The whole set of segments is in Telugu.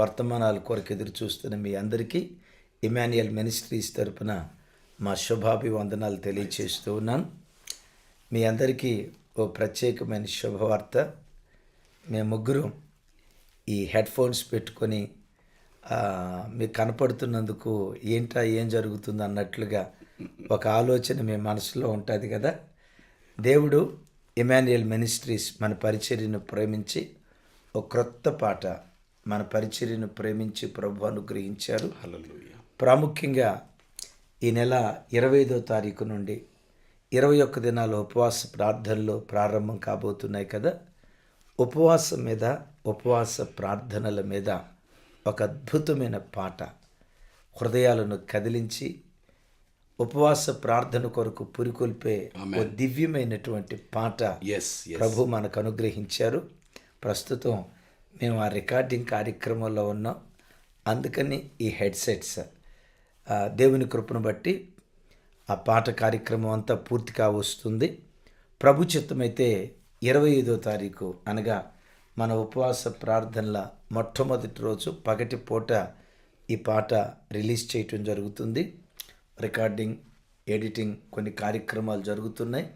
వర్తమానాల కొరకు ఎదురు చూస్తున్న మీ అందరికీ ఇమాన్యుయల్ మినిస్ట్రీస్ తరపున మా శుభాభివందనాలు తెలియచేస్తూ ఉన్నాను. మీ అందరికీ ఓ ప్రత్యేకమైన శుభవార్త. మేము ముగ్గురు ఈ హెడ్ ఫోన్స్ పెట్టుకొని మీకు కనపడుతున్నందుకు ఏంటా ఏం జరుగుతుంది అన్నట్లుగా ఒక ఆలోచన మీ మనసులో ఉంటుంది కదా. దేవుడు ఇమాన్యుయల్ మినిస్ట్రీస్ మన పరిచర్యను ప్రేమించి ఒక క్రొత్త పాట మన పరిచర్యను ప్రేమించి ప్రభు అనుగ్రహించారు. ప్రాముఖ్యంగా ఈ నెల ఇరవై ఐదో తారీఖు నుండి ఇరవై ఒక్క దినాల ఉపవాస ప్రార్థనలు ప్రారంభం కాబోతున్నాయి కదా. ఉపవాసం మీద ఉపవాస ప్రార్థనల మీద ఒక అద్భుతమైన పాట హృదయాలను కదిలించి ఉపవాస ప్రార్థన కొరకు పురికొల్పే ఓ దివ్యమైనటువంటి పాట ఎస్ ప్రభు మనకు అనుగ్రహించారు. ప్రస్తుతం మేము ఆ రికార్డింగ్ కార్యక్రమంలో ఉన్నాం. అందుకని ఈ హెడ్సెట్స్ దేవుని కృపను బట్టి ఆ పాట కార్యక్రమం అంతా పూర్తిగా వస్తుంది. ప్రభు చిత్తమైతే ఇరవై ఐదో తారీఖు అనగా మన ఉపవాస ప్రార్థనల మొట్టమొదటి రోజు పగటి పూట ఈ పాట రిలీజ్ చేయటం జరుగుతుంది. రికార్డింగ్ ఎడిటింగ్ కొన్ని కార్యక్రమాలు జరుగుతున్నాయి.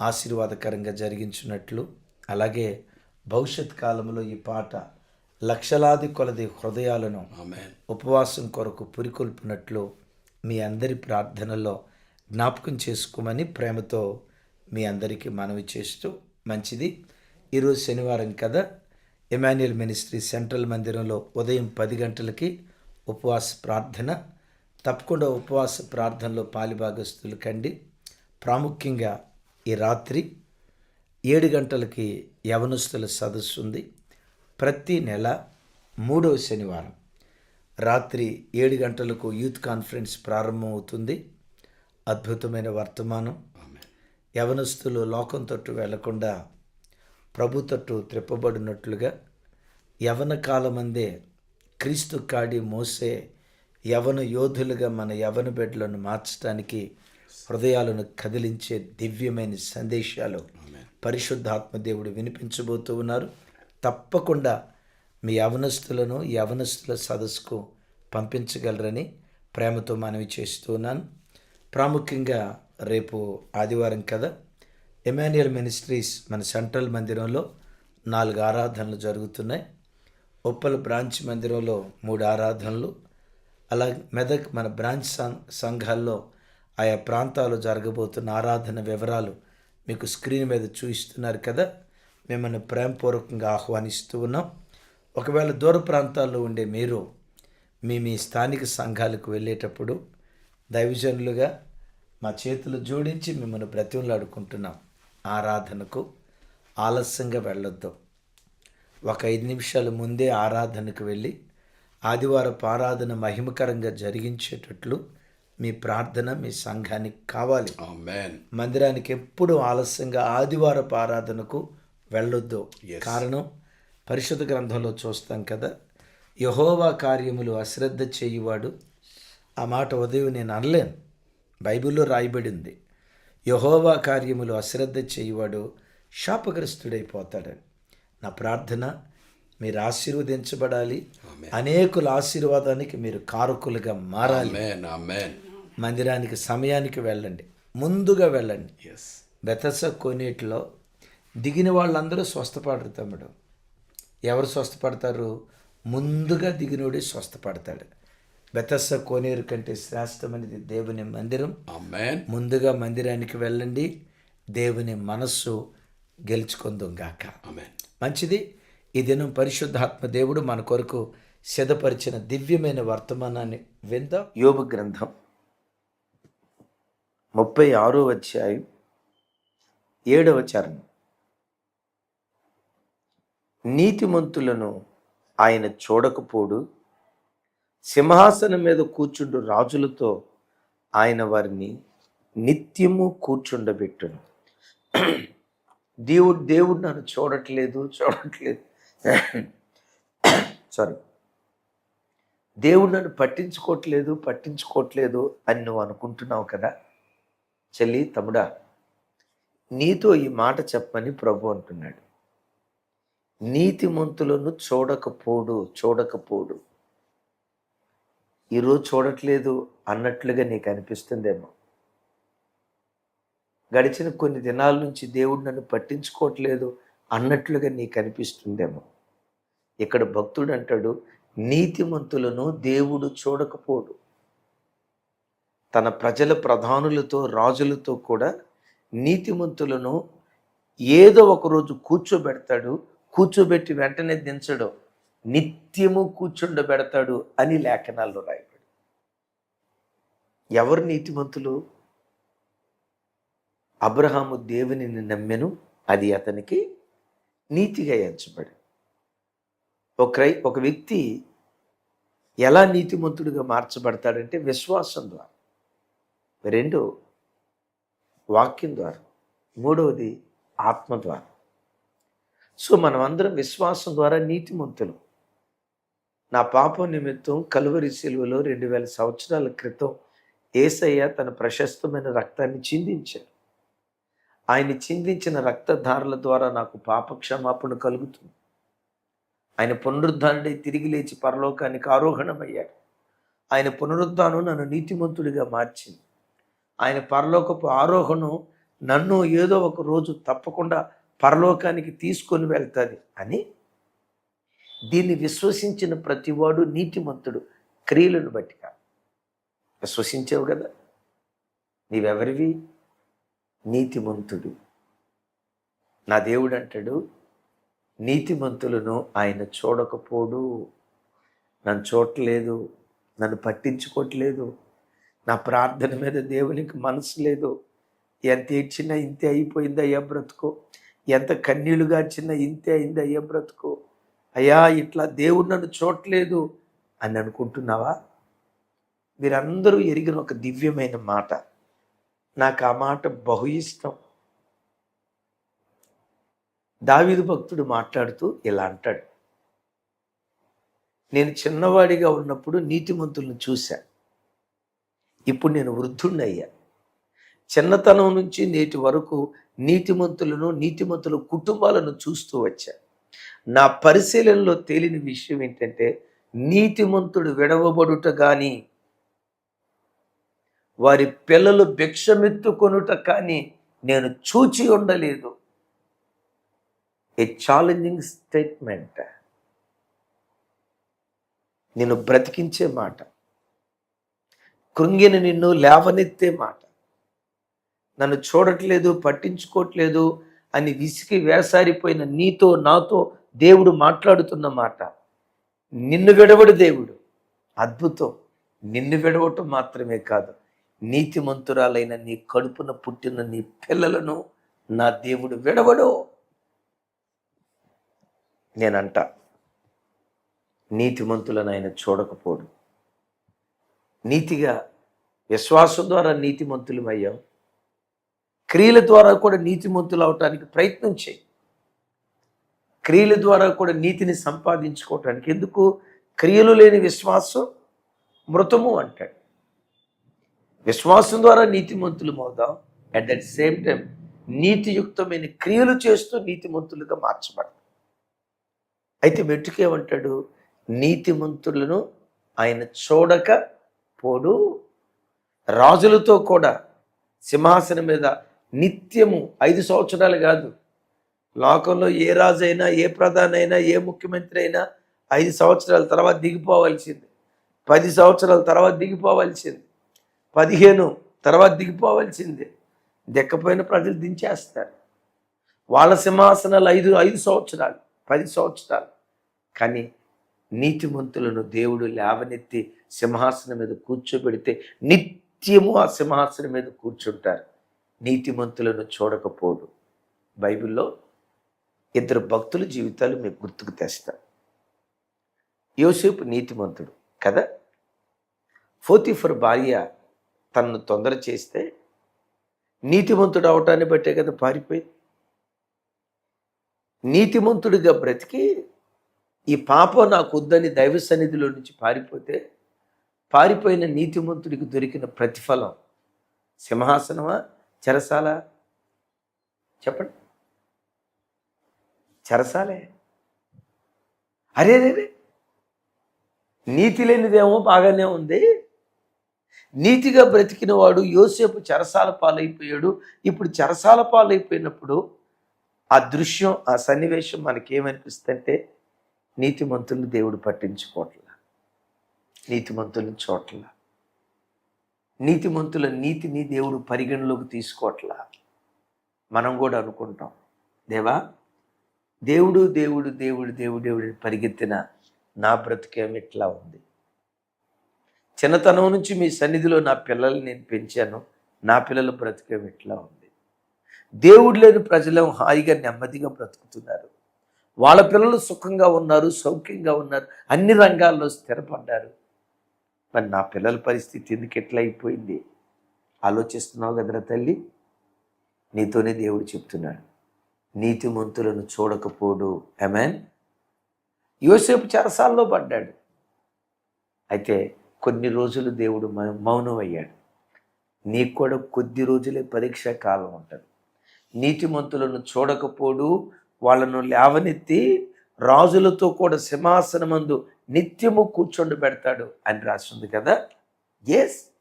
ఆశీర్వాదకరంగా జరిగించినట్లు అలాగే భవిష్యత్ కాలంలో ఈ పాట లక్షలాది కొలది హృదయాలను ఉపవాసం కొరకు పురికొల్పినట్లు మీ అందరి ప్రార్థనలో జ్ఞాపకం చేసుకోమని ప్రేమతో మీ అందరికీ మనవి చేస్తూ మంచిది. ఈరోజు శనివారం కదా. ఎమాన్యుయల్ మినిస్ట్రీ సెంట్రల్ మందిరంలో ఉదయం పది గంటలకి ఉపవాస ప్రార్థన. తప్పకుండా ఉపవాస ప్రార్థనలో పాలిభాగస్తులు కండి. ప్రాముఖ్యంగా ఈ రాత్రి ఏడు గంటలకి యవనస్తుల సదస్సు ఉంది. ప్రతి నెల మూడవ శనివారం రాత్రి ఏడు గంటలకు యూత్ కాన్ఫరెన్స్ ప్రారంభమవుతుంది. అద్భుతమైన వర్తమానం. యవనస్తులు లోకం తట్టు వెళ్ళకుండా ప్రభు తట్టు త్రిప్పబడినట్లుగా యవన కాలమందే క్రీస్తు కాడి మోసే యవన యోధులుగా మన యవన బిడ్డలను మార్చడానికి హృదయాలను కదిలించే దివ్యమైన సందేశాలు పరిశుద్ధాత్మ దేవుడు వినిపించబోతూ ఉన్నారు. తప్పకుండా మీ యవనస్తులను యవనస్తుల సదస్సుకు పంపించగలరని ప్రేమతో మనవి చేస్తున్నాను ప్రాముఖ్యంగా రేపు ఆదివారం కదా ఎమాన్యుయల్ మినిస్ట్రీస్ మన సెంట్రల్ మందిరంలో నాలుగు ఆరాధనలు జరుగుతున్నాయి. ఉప్పల్ బ్రాంచ్ మందిరంలో మూడు ఆరాధనలు అలా మెదక్ మన బ్రాంచ్ సం సంఘాల్లో ఆయా ప్రాంతాలు జరగబోతున్న ఆరాధన వివరాలు మీకు స్క్రీన్ మీద చూపిస్తున్నారు కదా మిమ్మల్ని ప్రేమపూర్వకంగా ఆహ్వానిస్తూ ఉన్నాం. ఒకవేళ దూర ప్రాంతాల్లో ఉండే మీరు మీ మీ స్థానిక సంఘాలకు వెళ్ళేటప్పుడు దైవజనులుగా మా చేతులు జోడించి మిమ్మల్ని బ్రతిమలాడుకుంటున్నాం. ఆరాధనకు ఆలస్యంగా వెళ్ళొద్దు. ఒక ఐదు నిమిషాల ముందే ఆరాధనకు వెళ్ళి ఆదివారపు ఆరాధన మహిమకరంగా జరిగించేటట్లు మీ ప్రార్థన మీ సంఘానికి కావాలి. మందిరానికి ఎప్పుడు ఆలస్యంగా ఆదివారపు ఆరాధనకు వెళ్ళొద్దు. కారణం పరిశుద్ధ గ్రంథంలో చూస్తాం కదా యహోవా కార్యములు అశ్రద్ధ చేయువాడు. ఆ మాట ఉదయం నేను అనలేను. బైబిల్లో రాయబడింది యహోవా కార్యములు అశ్రద్ధ చేయువాడు శాపగ్రస్తుడైపోతాడని నా ప్రార్థన మీరు ఆశీర్వదించబడాలి. అనేకుల ఆశీర్వాదానికి మీరు కారకులుగా మారాలి. మందిరానికి సమయానికి వెళ్ళండి. ముందుగా వెళ్ళండి. ఎస్ బెతస కోనేటిలో దిగిన వాళ్ళందరూ స్వస్థపడరు తమ్ముడు. ఎవరు స్వస్థపడతారు? ముందుగా దిగినోడే స్వస్థపడతాడు. బెతస్స కోనేరు కంటే శ్రేష్టమైనది దేవుని మందిరం. ముందుగా మందిరానికి వెళ్ళండి. దేవుని మనస్సు గెలుచుకుందాం గాక. మంచిది. ఈ దినం పరిశుద్ధాత్మ దేవుడు మన కొరకు సిద్ధపరిచిన దివ్యమైన వర్తమానాన్ని విందాం. యోగ గ్రంథం ముప్పై ఆరో అధ్యాయం ఏడవ చరణం. నీతిమంతులను ఆయన చూడకపోడు సింహాసనం మీద కూర్చుండు రాజులతో ఆయన వారిని నిత్యము కూర్చుండబెట్టును. దేవుడు దేవుడు నన్ను చూడట్లేదు చూడట్లేదు. సారీ దేవుడు నన్ను పట్టించుకోవట్లేదు పట్టించుకోవట్లేదు అని నువ్వు అనుకుంటున్నావు కదా? చెల్లి తమ్ముడా నీతో ఈ మాట చెప్పమని ప్రభు అంటున్నాడు. నీతిమంతులను చూడకపోడు చూడకపోడు. ఈరోజు చూడట్లేదు అన్నట్లుగా నీకు అనిపిస్తుందేమో. గడిచిన కొన్ని దినాల నుంచి దేవుడు నన్ను పట్టించుకోవట్లేదు అన్నట్లుగా నీకు అనిపిస్తుందేమో. ఇక్కడ భక్తుడు అంటాడు నీతిమంతులను దేవుడు చూడకపోడు. తన ప్రజల ప్రధానులతో రాజులతో కూడా నీతిమంతులను ఏదో ఒక రోజు కూర్చోబెడతాడు కూర్చోబెట్టి వెంటనే దించడు నిత్యము కూర్చుండబెడతాడు అని లేఖనాల్లో రాయబడి ఎవరు నీతిమంతులు? అబ్రహాము దేవునిని నమ్మెను అది అతనికి నీతిగా ఎంచబడి. ఒక రై- ఒక వ్యక్తి ఎలా నీతిమంతుడిగా మార్చబడతాడంటే విశ్వాసం ద్వారా. రెండు వాక్యం ద్వారా. మూడవది ఆత్మ ద్వారా. సో మనం అందరం విశ్వాసం ద్వారా నీతిమంతులు. నా పాపం నిమిత్తం కలువరి శిలువలో రెండు వేల సంవత్సరాల క్రితం ఏసయ్య తన ప్రశస్తమైన రక్తాన్ని చిందించాడు. ఆయన చిందించిన రక్తధారల ద్వారా నాకు పాపక్షమాపణ కలుగుతుంది. ఆయన పునరుద్ధానుడై తిరిగి లేచి పరలోకానికి ఆరోహణమయ్యాడు. ఆయన పునరుద్ధానం నన్ను నీతిమంతుడిగా మార్చింది. ఆయన పరలోకపు ఆరోహణం నన్ను ఏదో ఒక రోజు తప్పకుండా పరలోకానికి తీసుకొని వెళ్తుంది అని దీన్ని విశ్వసించిన ప్రతివాడు నీతిమంతుడు క్రియలను బట్టి కాదు. విశ్వసించావు కదా. నీవెవరివి? నీతిమంతుడు. నా దేవుడు అంటాడు నీతిమంతులను ఆయన చూడకపోడు. నన్ను చూడట్లేదు నన్ను పట్టించుకోవట్లేదు. నా ప్రార్థన మీద దేవునికి మనసు లేదు. ఎంత ఏడ్చినా ఇంతే అయిపోయింది అయ్యా బ్రతుకు. ఎంత కన్నీళ్ళు గార్చినా ఇంతే అయింది అయ్యా బ్రతుకు. అయ్యా ఇట్లా దేవుడు నన్ను చూడట్లేదు అని అనుకుంటున్నావా? మీరందరూ ఎరిగిన ఒక దివ్యమైన మాట. నాకు ఆ మాట బహు ఇష్టం. దావీదు భక్తుడు మాట్లాడుతూ ఇలా అంటాడు. నేను చిన్నవాడిగా ఉన్నప్పుడు నీతిమంతులను చూశా. ఇప్పుడు నేను వృద్ధుణ్ణి అయ్యా చిన్నతనం నుంచి నేటి వరకు నీతిమంతులను నీతిమంతుల కుటుంబాలను చూస్తూ వచ్చా. నా పరిశీలనలో తేలిన విషయం ఏంటంటే నీతిమంతుడు విడవబడుట కానీ వారి పిల్లలు భిక్షమెత్తుకొనుట కానీ నేను చూచి ఉండలేదు. ఏ ఛాలెంజింగ్ స్టేట్మెంట్ నిన్ను బ్రతికించే మాట. కృంగిని నిన్ను లేవనెత్తే మాట. నన్ను చూడట్లేదు పట్టించుకోవట్లేదు అని విసిగి వేసారిపోయిన నీతో నాతో దేవుడు మాట్లాడుతున్న మాట. నిన్ను విడవడు దేవుడు. అద్భుతం. నిన్ను విడవటం మాత్రమే కాదు. నీతిమంతురాలైన నీ కడుపున పుట్టిన నీ పిల్లలను నా దేవుడు విడవడు. నేనంట నీతిమంతులను ఆయన చూడకపోడు. నీతిగా విశ్వాసం ద్వారా నీతిమంతులం అయ్యాం క్రియల ద్వారా కూడా నీతిమంతులు అవటానికి ప్రయత్నం చేయి. క్రియల ద్వారా కూడా నీతిని సంపాదించుకోవటానికి. ఎందుకు? క్రియలు లేని విశ్వాసం మృతము అంటాడు. విశ్వాసం ద్వారా నీతిమంతులు అవుదాం. అట్ దట్ సేమ్ టైం నీతియుక్తమైన క్రియలు చేస్తూ నీతిమంతులుగా మార్చబడతాం. అయితే మెట్టుకేమంటాడు నీతిమంతులను ఆయన చూడక పోడు. రాజులతో కూడా సింహాసనం మీద నిత్యము ఐదు సంవత్సరాలు కాదు. లోకంలో ఏ రాజు అయినా ఏ ప్రధానైనా అయినా ఏ ముఖ్యమంత్రి అయినా ఐదు సంవత్సరాల తర్వాత దిగిపోవాల్సింది. పది సంవత్సరాల తర్వాత దిగిపోవాల్సింది. పదిహేను తర్వాత దిగిపోవలసిందే. దిక్కపోయిన ప్రజలు దించేస్తారు. వాళ్ళ సింహాసనాలు ఐదు ఐదు సంవత్సరాలు పది సంవత్సరాలు. కానీ నీతిమంతులను దేవుడు లేవనెత్తి సింహాసనం మీద కూర్చోబెడితే నిత్యము ఆ సింహాసనం మీద కూర్చుంటారు. నీతిమంతులను చూడకపోడు. బైబిల్లో ఇద్దరు భక్తుల జీవితాలు మీకు గుర్తుకు తెస్తారు యోసేపు నీతిమంతుడు కదా? ఫోతిఫర్ భార్య తనను తొందర చేస్తే నీతిమంతుడు అవటాన్ని బట్టే కదా పారిపోయింది. నీతిమంతుడిగా బ్రతికి ఈ పాపం నాకు వద్దని దైవ సన్నిధిలో నుంచి పారిపోతే పారిపోయిన నీతిమంతుడికి దొరికిన ప్రతిఫలం సింహాసనమా చెరసాల? చెప్పండి. చెరసాలే. అరే నీతి లేనిదేమో బాగానే ఉంది. నీతిగా బ్రతికిన వాడు యోసేపు చెరసాల పాలైపోయాడు. ఇప్పుడు చెరసాల పాలైపోయినప్పుడు ఆ దృశ్యం ఆ సన్నివేశం మనకేమనిపిస్తుందంటే నీతిమంతుల్ని దేవుడు పట్టించుకోవట్ల. నీతిమంతుల్ని చోట్ల నీతిమంతుల నీతిని దేవుడు పరిగణలోకి తీసుకోవట్ల. మనం కూడా అనుకుంటాం దేవా దేవుడు దేవుడు దేవుడు దేవుడు దేవుడు పరిగెత్తిన నా బ్రతికేం ఇట్లా ఉంది? చిన్నతనం నుంచి మీ సన్నిధిలో నా పిల్లల్ని నేను పెంచాను. నా పిల్లలు బ్రతికేం ఇట్లా ఉంది? దేవుడు లేని ప్రజలు హాయిగా నెమ్మదిగా బ్రతుకుతున్నారు. వాళ్ళ పిల్లలు సుఖంగా ఉన్నారు సౌఖ్యంగా ఉన్నారు అన్ని రంగాల్లో స్థిరపడ్డారు. మరి నా పిల్లల పరిస్థితి ఎందుకు ఎట్లా అయిపోయింది? ఆలోచిస్తున్నావు కదరా తల్లి? నీతోనే దేవుడు చెప్తున్నాడు. నీతిమంతులను చూడకపోడు. ఎమెన్ యోసేపు చెరసాల్లో పడ్డాడు. అయితే కొన్ని రోజులు దేవుడు మ- మౌనం అయ్యాడు నీకు కూడా కొద్ది రోజులే పరీక్ష కాలం ఉంటుంది. నీతిమంతులను చూడకపోడు వాళ్ళను లేవనెత్తి రాజులతో కూడా సింహాసనమందు నిత్యము కూర్చొని పెడతాడు అని రాసింది కదా? ఎస్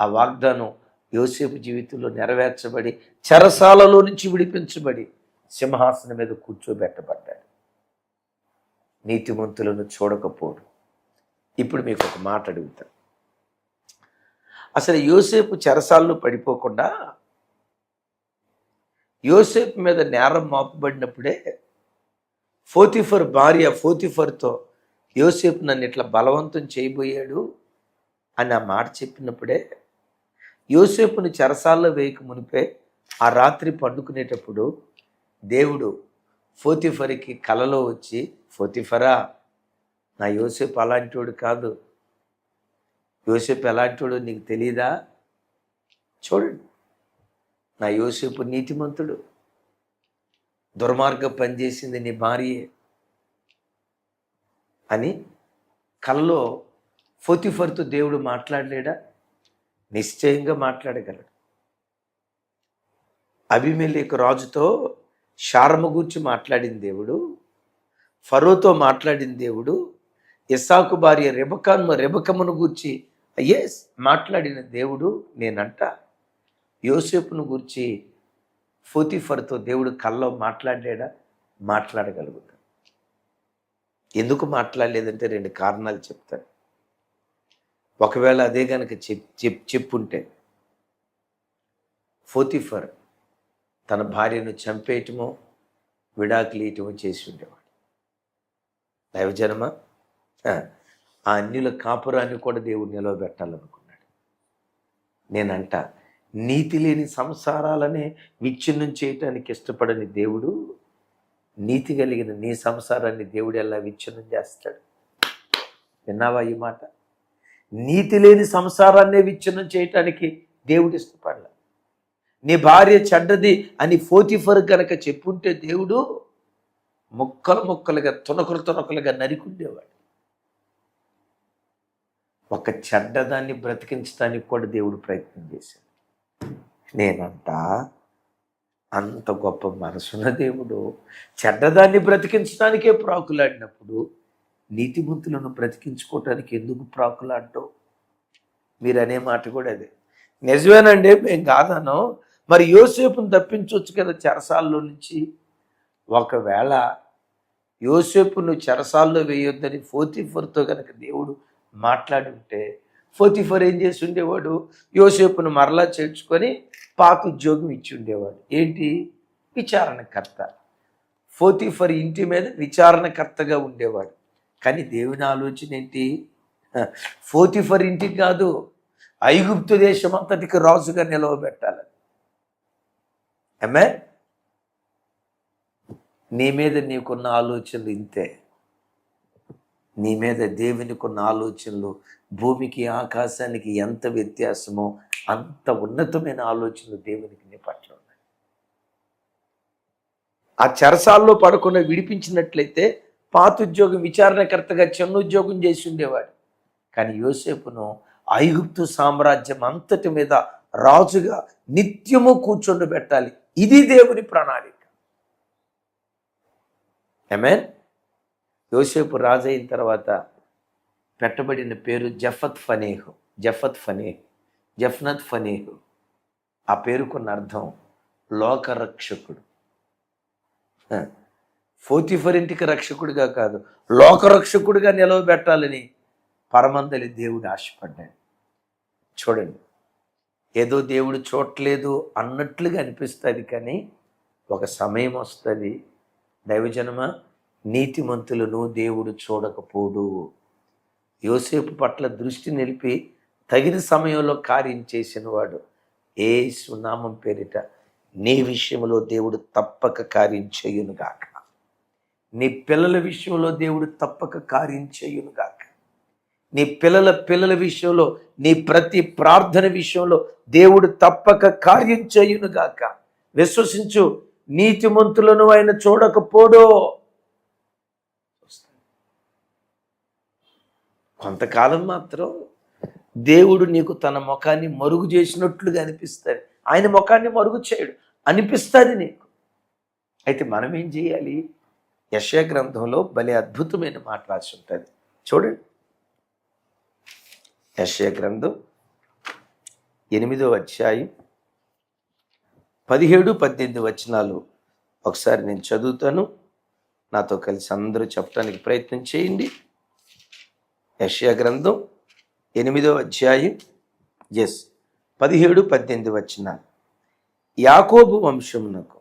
ఆ వాగ్దానం యోసేపు జీవితంలో నెరవేర్చబడి చెరసాలలో నుంచి విడిపించబడి సింహాసనం మీద కూర్చోబెట్టబడ్డాడు. నీతిమంతులను చూడకపోడు. ఇప్పుడు మీకు ఒక మాట అడుగుతాను. అసలు యోసేపు చెరసాల్లో పడిపోకుండా యోసేపు మీద నేరం మాపబడినప్పుడే ఫోతిఫర్ భార్య ఫోతిఫర్తో యోసేపు నన్ను ఇట్లా బలవంతం చేయబోయాడు అని ఆ మాట చెప్పినప్పుడే యోసేపుని చెరసాల్లో వేయక మునిపే ఆ రాత్రి పండుకునేటప్పుడు దేవుడు ఫోతిఫర్కి కలలో వచ్చి ఫోతిఫరా నా యోసేపు అలాంటివాడు కాదు. యోసేపు ఎలాంటివాడు నీకు తెలీదా? చూడండి. నా యోసేపు నీతిమంతుడు. దుర్మార్గం పనిచేసింది నీ భార్యే అని కల్లో ఫోతిఫర్తో దేవుడు మాట్లాడలేడా? నిశ్చయంగా మాట్లాడగలడు. అభిమేలేకు రాజుతో శారమ గూర్చి మాట్లాడిన దేవుడు ఫరోతో మాట్లాడిన దేవుడు ఇస్సాకు భార్య రెబకాను రెబకమును గూర్చి ఎస్ మాట్లాడిన దేవుడు నేనంట. యోసేపును గూర్చి ఫోతిఫర్తో దేవుడు కల్లో మాట్లాడాడా? మాట్లాడగలుగుతాడు. ఎందుకు మాట్లాడలేదంటే రెండు కారణాలు చెప్తాను ఒకవేళ అదే కనుక చెప్ చెప్ చెప్పుంటే ఫోతిఫర్ తన భార్యను చంపేయటమో విడాకులు ఇయటమో చేసి ఉండేవాడు. దైవజనమా? ఆ అన్యుల కాపురాన్ని కూడా దేవుడు నిలవబెట్టాలనుకున్నాడు. నేనంట నీతి లేని సంసారాలనే విచ్ఛిన్నం చేయటానికి ఇష్టపడని దేవుడు నీతి కలిగిన నీ సంసారాన్ని దేవుడు ఎలా విచ్ఛిన్నం చేస్తాడు? విన్నావా ఈ మాట? నీతి లేని సంసారాన్నే విచ్ఛిన్నం చేయటానికి దేవుడు ఇష్టపడలే. నీ భార్య చెడ్డది అని ఫోతిఫర్ కనుక చెప్పుంటే దేవుడు ముక్కలు ముక్కలుగా తునకలు తునకలుగా నరికుండేవాడు. ఒక చెడ్డదాన్ని బ్రతికించడానికి కూడా దేవుడు ప్రయత్నం చేశాడు. నేనంట అంత గొప్ప మనసున్న దేవుడు చెడ్డదాన్ని బ్రతికించడానికే ప్రాకులాడినప్పుడు నీతిమంతులను బ్రతికించుకోవటానికి ఎందుకు ప్రాకులాడటం మీరు అనే మాట కూడా అదే. నిజమేనండి మేము కాదను మరి యోసేపును తప్పించవచ్చు కదా చెరసాల్లో నుంచి. ఒకవేళ యోసేపును చెరసాల్లో వేయొద్దని ఫోతిఫర్తో కనుక దేవుడు మాట్లాడి ఉంటే ఫోతిఫర్ ఏం చేసి ఉండేవాడు యోసేపును మరలా చేర్చుకొని పాత ఉద్యోగం ఇచ్చి ఉండేవాడు ఏంటి? విచారణకర్త. ఫోతిఫర్ ఇంటి మీద విచారణకర్తగా ఉండేవాడు. కానీ దేవుని ఆలోచన ఏంటి? హ, ఫోతిఫర్ ఇంటికి కాదు ఐగుప్తు దేశం అంతటికి రాజుగా నిలవబెట్టాలని. ఆమె నీ మీద నీకున్న ఆలోచనలు ఇంతే. నీ మీద దేవునికి ఉన్న ఆలోచనలు భూమికి ఆకాశానికి ఎంత వ్యత్యాసమో అంత ఉన్నతమైన ఆలోచనలు దేవునికి నీ పట్ల ఉన్నాయి. ఆ చెరసాల్లో పడకుండా విడిపించినట్లయితే పాత ఉద్యోగం విచారణకర్తగా చిన్న ఉద్యోగం చేసి ఉండేవాడు. కానీ యోసేపును ఐగుప్తు సామ్రాజ్యం అంతటి మీద రాజుగా నిత్యము కూర్చొని పెట్టాలి. ఇది దేవుని ప్రణాళిక. ఏమేన్ యోసేపు రాజు అయిన తర్వాత పెట్టబడిన పేరు జఫత్ ఫనేహు జఫత్ ఫనేహ్ జఫ్నత్ ఫనేహు. ఆ పేరుకున్న అర్థం లోకరక్షకుడు. ఫోతిఫర్ ఇంటికి రక్షకుడిగా కాదు లోకరక్షకుడిగా నిలవబెట్టాలని పరమందలి దేవుడు ఆశపడ్డాడు. చూడండి ఏదో దేవుడు చూడట్లేదు అన్నట్లుగా అనిపిస్తుంది కానీ ఒక సమయం వస్తుంది. దైవజనమా నీతిమంతులను దేవుడు చూడకపోడు. యోసేపు పట్ల దృష్టి నిలిపి తగిన సమయంలో కార్యం చేసిన వాడు ఏ సునామం పేరిట నీ విషయంలో దేవుడు తప్పక కార్యం చేయునుగాక. నీ పిల్లల విషయంలో దేవుడు తప్పక కార్యం చేయునుగాక. నీ పిల్లల పిల్లల విషయంలో నీ ప్రతి ప్రార్థన విషయంలో దేవుడు తప్పక కార్యం చేయునుగాక. విశ్వసించు నీతిమంతులను ఆయన చూడకపోడో. కొంతకాలం మాత్రం దేవుడు నీకు తన ముఖాన్ని మరుగు చేసినట్లుగా అనిపిస్తుంది ఆయన ముఖాన్ని మరుగు చేయడు. అనిపిస్తుంది నీకు. అయితే మనం ఏం చేయాలి? యశయ గ్రంథంలో భలే అద్భుతమైన మాట రాసి ఉంటుంది. చూడండి. యశయ గ్రంథం ఎనిమిదో అధ్యాయం పదిహేడు పద్దెనిమిది వచనాలు. ఒకసారి నేను చదువుతాను. నాతో కలిసి అందరూ చెప్పడానికి ప్రయత్నం చేయండి. యషయా గ్రంథం ఎనిమిదో అధ్యాయం. ఎస్ పదిహేడు పద్దెనిమిది వచ్చిన యాకోబు వంశమునకు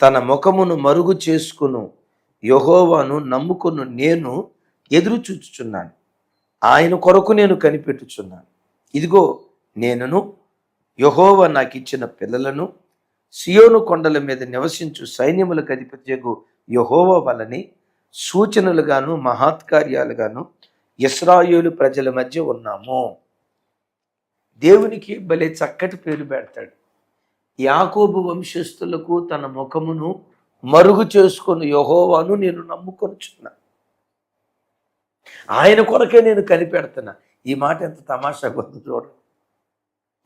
తన ముఖమును మరుగు చేసుకును యహోవాను నమ్ముకును నేను ఎదురు చూచుచున్నాను. ఆయన కొరకు నేను కనిపెట్టుచున్నాను. ఇదిగో నేనును యహోవ నాకు ఇచ్చిన పిల్లలను సియోను కొండల మీద నివసించు సైన్యములకు అధిపత్యకు యహోవ వలని సూచనలుగాను మహాత్కార్యాలుగాను ఇస్రాయేలు ప్రజల మధ్య ఉన్నాము. దేవునికి భలే చక్కటి పేరు పెడతాడు. యాకోబు వంశస్థులకు తన ముఖమును మరుగు చేసుకుని యహోవాను నేను నమ్ముకొనుచున్నా. ఆయన కొరకే నేను కనిపెడుతున్నా. ఈ మాట ఎంత తమాషాగా ఉంది చూడండి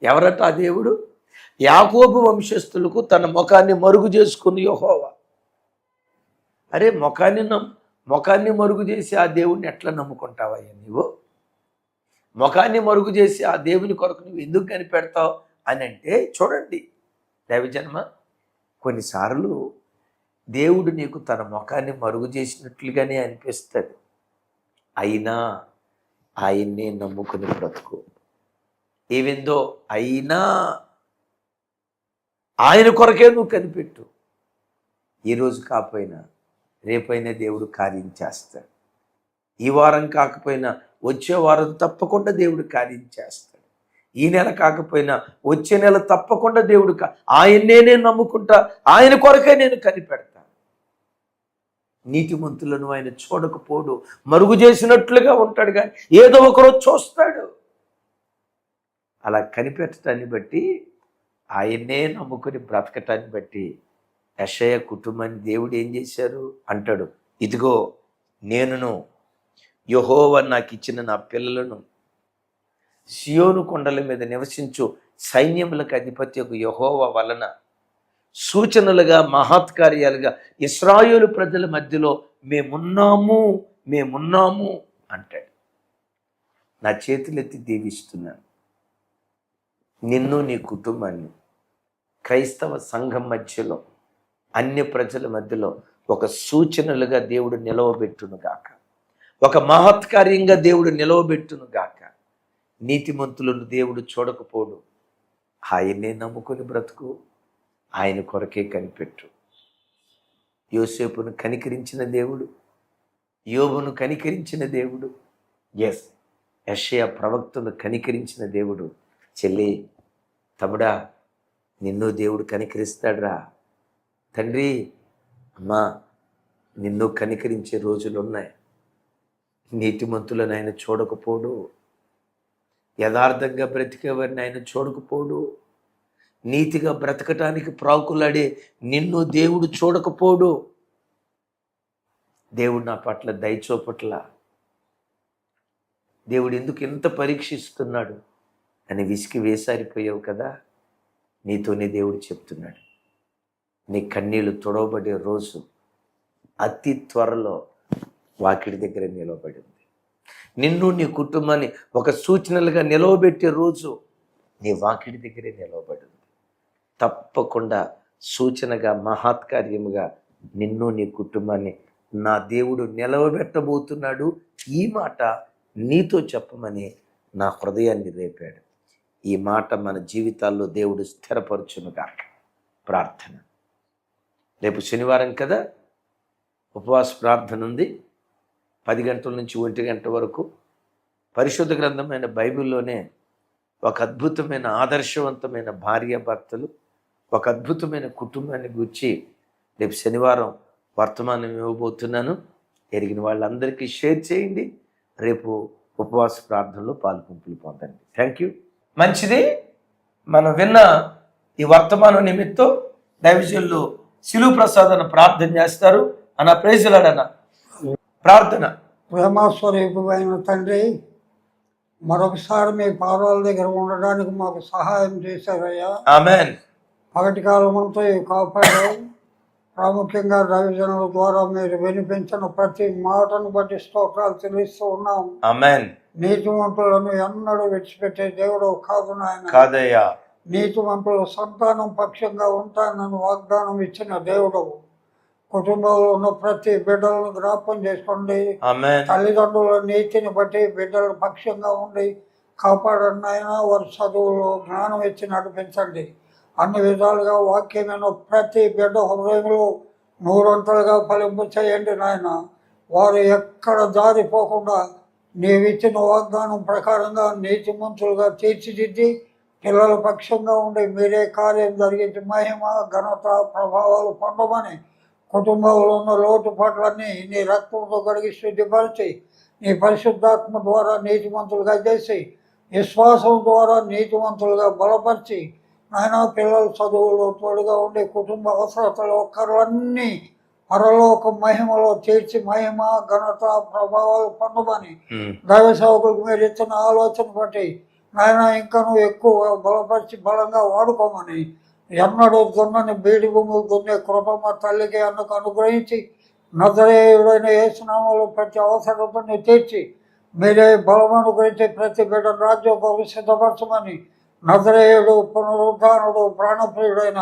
ఎవరట ఆ దేవుడు? యాకోబు వంశస్థులకు తన ముఖాన్ని మరుగు చేసుకుని యహోవా. అరే ముఖాన్ని నమ్ ముఖాన్ని మరుగు చేసి ఆ దేవుణ్ణి ఎట్లా నమ్ముకుంటావయ్యా నీవు? ముఖాన్ని మరుగు చేసి ఆ దేవుని కొరకు నువ్వు ఎందుకు కనిపెడతావు అని అంటే చూడండి దైవజన్మ కొన్నిసార్లు దేవుడు నీకు తన ముఖాన్ని మరుగు చేసినట్లుగానే అనిపిస్తుంది. అయినా ఆయన్నే నమ్ముకుని బ్రతుకు. ఏవిందో అయినా ఆయన కొరకే నువ్వు కనిపెట్టు. ఈరోజు కాకపోయినా రేపైనా దేవుడు కార్యం చేస్తాడు. ఈ వారం కాకపోయినా వచ్చే వారం తప్పకుండా దేవుడు కార్యం చేస్తాడు. ఈ నెల కాకపోయినా వచ్చే నెల తప్పకుండా దేవుడు ఆయన్నే నేను నమ్ముకుంటా ఆయన కొరకే నేను కనిపెడతాను నీతిమంతులను ఆయన చూడకపోడు మరుగు చేసినట్లుగా ఉంటాడు కానీ ఏదో ఒకరోజు చూస్తాడు. అలా కనిపెట్టడాన్ని బట్టి ఆయన్నే నమ్ముకుని బ్రతకటాన్ని బట్టి యషయ కుటుంబాన్ని దేవుడు ఏం చేశారు? అంటాడు ఇదిగో నేనును యహోవ నాకు ఇచ్చిన నా పిల్లలను సియోను కొండల మీద నివసించు సైన్యములకు అధిపత్యకు యహోవ వలన సూచనలుగా మహత్కార్యాలుగా ఇస్రాయేలు ప్రజల మధ్యలో మేమున్నాము మేమున్నాము అంటాడు. నా చేతులెత్తి దీవిస్తున్నాను. నిన్ను నీ కుటుంబాన్ని క్రైస్తవ సంఘం మధ్యలో అన్ని ప్రజల మధ్యలో ఒక సూచనలుగా దేవుడు నిలవబెట్టునుగాక. ఒక మహత్కార్యంగా దేవుడు నిలవబెట్టును గాక నీతిమంతులను దేవుడు చూడకపోడు. ఆయన్నే నమ్ముకొని బ్రతుకు. ఆయన కొరకే కనిపెట్టు. యోసేపును కనికరించిన దేవుడు. యోబును కనికరించిన దేవుడు. ఎస్ యషయ ప్రవక్తను కనికరించిన దేవుడు. చెల్లి తమ్ముడా నిన్ను దేవుడు కనికరిస్తాడురా. తండ్రి అమ్మా నిన్ను కనికరించే రోజులు ఉన్నాయి నీతిమంతులను ఆయన చూడకపోడు. యథార్థంగా బ్రతికేవారిని ఆయన చూడకపోడు. నీతిగా బ్రతకటానికి ప్రాకులాడే నిన్ను దేవుడు చూడకపోడు. దేవుడు నా పట్ల దయచోపట్ల దేవుడు ఎందుకు ఇంత పరీక్షిస్తున్నాడు? అని విసికి వేసారిపోయావు కదా? నీతోనే దేవుడు చెప్తున్నాడు. నీ కన్నీళ్ళు తొడవబడే రోజు అతి త్వరలో వాకిడి దగ్గర నిలవబడింది. నిన్ను నీ కుటుంబాన్ని ఒక సూచనలుగా నిలవబెట్టే రోజు నీ వాకిడి దగ్గరే నిలవబడింది. తప్పకుండా సూచనగా మహాత్కార్యముగా నిన్ను నీ కుటుంబాన్ని నా దేవుడు నిలవబెట్టబోతున్నాడు. ఈ మాట నీతో చెప్పమని నా హృదయాన్ని రేపాడు. ఈ మాట మన జీవితాల్లో దేవుడు స్థిరపరచునుగా ప్రార్థన. రేపు శనివారం కదా? ఉపవాస ప్రార్థన ఉంది. పది గంటల నుంచి ఒంటి గంట వరకు పరిశుద్ధ గ్రంథమైన బైబిల్లోనే ఒక అద్భుతమైన ఆదర్శవంతమైన భార్యాభర్తలు ఒక అద్భుతమైన కుటుంబాన్ని గూర్చి రేపు శనివారం వర్తమానం ఇవ్వబోతున్నాను. ఎరిగిన వాళ్ళందరికీ షేర్ చేయండి. రేపు ఉపవాస ప్రార్థనలో పాల్పంపులు పొందండి. Thank you. మంచిది. మనం విన్న ఈ వర్తమానం నిమిత్తం డైవిజన్లో శిలువు ప్రసాద్ అన్న ప్రార్థన చేస్తారు. అన్న ప్రైజులాడన్న ప్రార్థన. ప్రేమస్వరూపమైన తండ్రి మరొకసారి మీ పాదాల దగ్గర ఉండడానికి మాకు సహాయం చేశారయ్యా. ఆమెన్. పగటి కాలం అంతా ఇవి కాపాడావు ప్రాముఖ్యంగా రవిజనుల ద్వారా మీరు వినిపించిన ప్రతి మాటను బట్టి స్తోత్రాలు చెల్లిస్తూ ఉన్నాం. నీతివంతులను ఎన్నడూ విడిచిపెట్టే దేవుడు కాదు నాయన. కాదయ్యా. నీతివంతుల సంతానం పక్షంగా ఉంటానని వాగ్దానం ఇచ్చిన దేవుడు కుటుంబంలో ఉన్న ప్రతి బిడ్డలను జ్ఞాపం చేసుకోండి. తల్లిదండ్రుల నీతిని బట్టి బిడ్డల పక్షంగా ఉండి కాపాడండి ఆయన వారి చదువులో జ్ఞానం ఇచ్చి నడిపించండి. అన్ని విధాలుగా వాక్యమైన ప్రతి బిడ్డ హృదయంలో నూరంతలుగా ఫలింపు చేయండి నాయన. వారు ఎక్కడ జారిపోకుండా నీవిచ్చిన వాగ్దానం ప్రకారంగా నీతిమంతులుగా తీర్చిదిద్ది పిల్లల పక్షంగా ఉండి మీరే కార్యం జరిగించి మహిమ ఘనత ప్రభావాలు పొందమని కుటుంబంలో ఉన్న లోటుపాట్లన్నీ నీ రక్తంతో కడిగి శుద్ధిపరిచి నీ పరిశుద్ధాత్మ ద్వారా నీతిమంతులుగా చేసి విశ్వాసం ద్వారా నీతిమంతులుగా బలపరిచి నాయన పిల్లల చదువులో తోడుగా ఉండే కుటుంబ అవసరతలు ఒక్కరన్నీ పరలోక మహిమలో తీర్చి మహిమ ఘనత ప్రభావాలు పొందమని. దైవ సేవకులకు మీరు ఇచ్చిన ఆలోచన బట్టి నాయన ఇంకను ఎక్కువ బలపరిచి బలంగా వాడుకోమని ఎన్నడూ దున్నని బీడి భూములు దున్నే కృప మా తల్లికి అన్నకు అనుగ్రహించి నజరేయుడైన ఏసునామాలు ప్రతి అవసరతను తీర్చి మీరే బలం అనుగ్రహించి ప్రతి బిడ్డ రాజ్యం సిద్ధపరచమని నజరేయుడు పునరుద్ధానుడు ప్రాణప్రియుడైన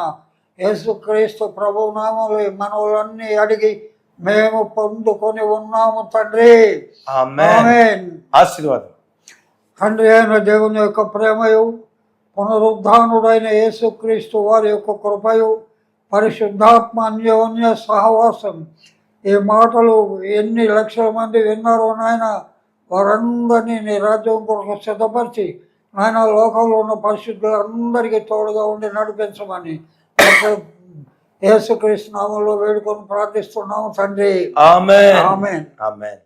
యేసుక్రీస్తు ప్రభు నామలు మనవులన్నీ అడిగి మేము పొందుకొని ఉన్నాము తండ్రి. ఆశీర్వాదం. తండ్రి అయిన దేవుని యొక్క ప్రేమయు పునరుద్ధానుడైన యేసుక్రీస్తు వారి యొక్క కృపయు పరిశుద్ధాత్మ అన్యోన్య సహవాసం. ఈ మాటలు ఎన్ని లక్షల మంది విన్నారో నాయన వారందరినీ నీ రాజ్యం కొరకు సిద్ధపరిచి నాయన లోకంలో ఉన్న పరిశుద్ధులందరికీ తోడుగా ఉండి నడిపించమని యేసుక్రీస్తు నామంలో వేడుకొని ప్రార్థిస్తున్నాము తండ్రి. ఆమెన్. ఆమేన్. ఆమెన్.